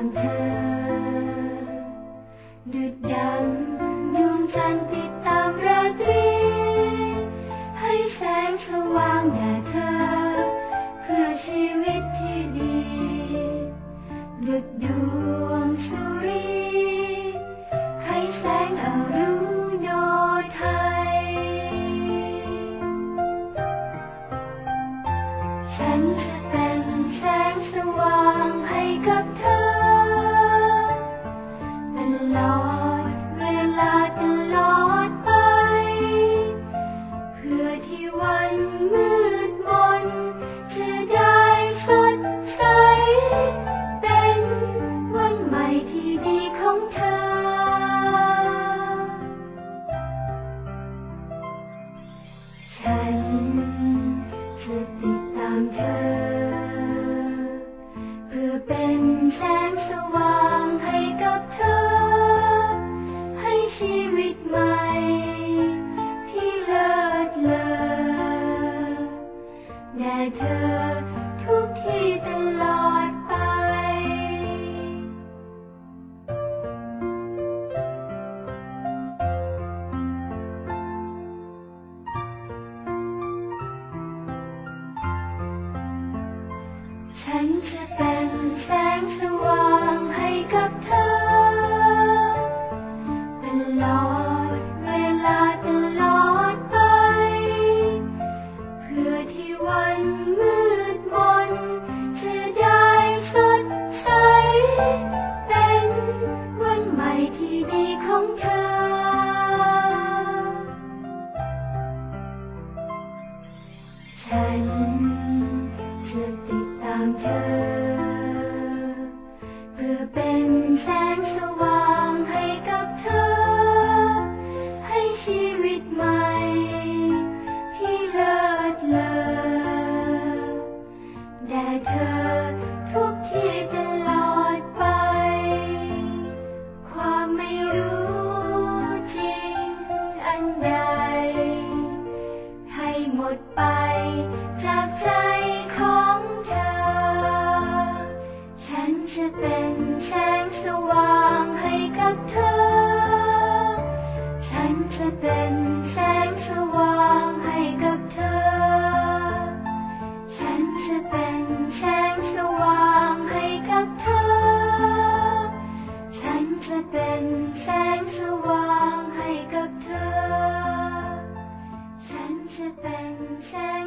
ามหาดุดดังงจันทิตามราตรี ให้แสงสว่างแด่เธอ เพื่อชีวิตที่ดีดุดดวงสุรี ให้แสงอรุณไทย ฉัน ฉันจะติดตามเธอ เพื่อเป็นแสงสว่างให้กับเธอ ให้ชีวิตใหม่ ที่เลิศเลอแด่เธอทุกที่ตลอด ฉันจะเป็นแสงสว่างให้กับเธอตลอดเวลาตลอดไป เพื่อที่วันมืดมนจะได้สดใส เป็นวันใหม่ที่ดีของเธอ ฉัน เธอ เพื่อเป็นแสงสว่างให้กับเธอ ให้ชีวิตใหม่ ที่เลิศเลอแด่เธอทุกที่ตลอดไป ความไม่รู้จริงอันใด ให้หมดไป จะเป็นแสงสว่างให้กับเธอ ฉันจะเป็นแสงสว่างให้กับเธอ ฉันจะเป็นแสงสว่างให้กับเธอ ฉันจะเป็นแสง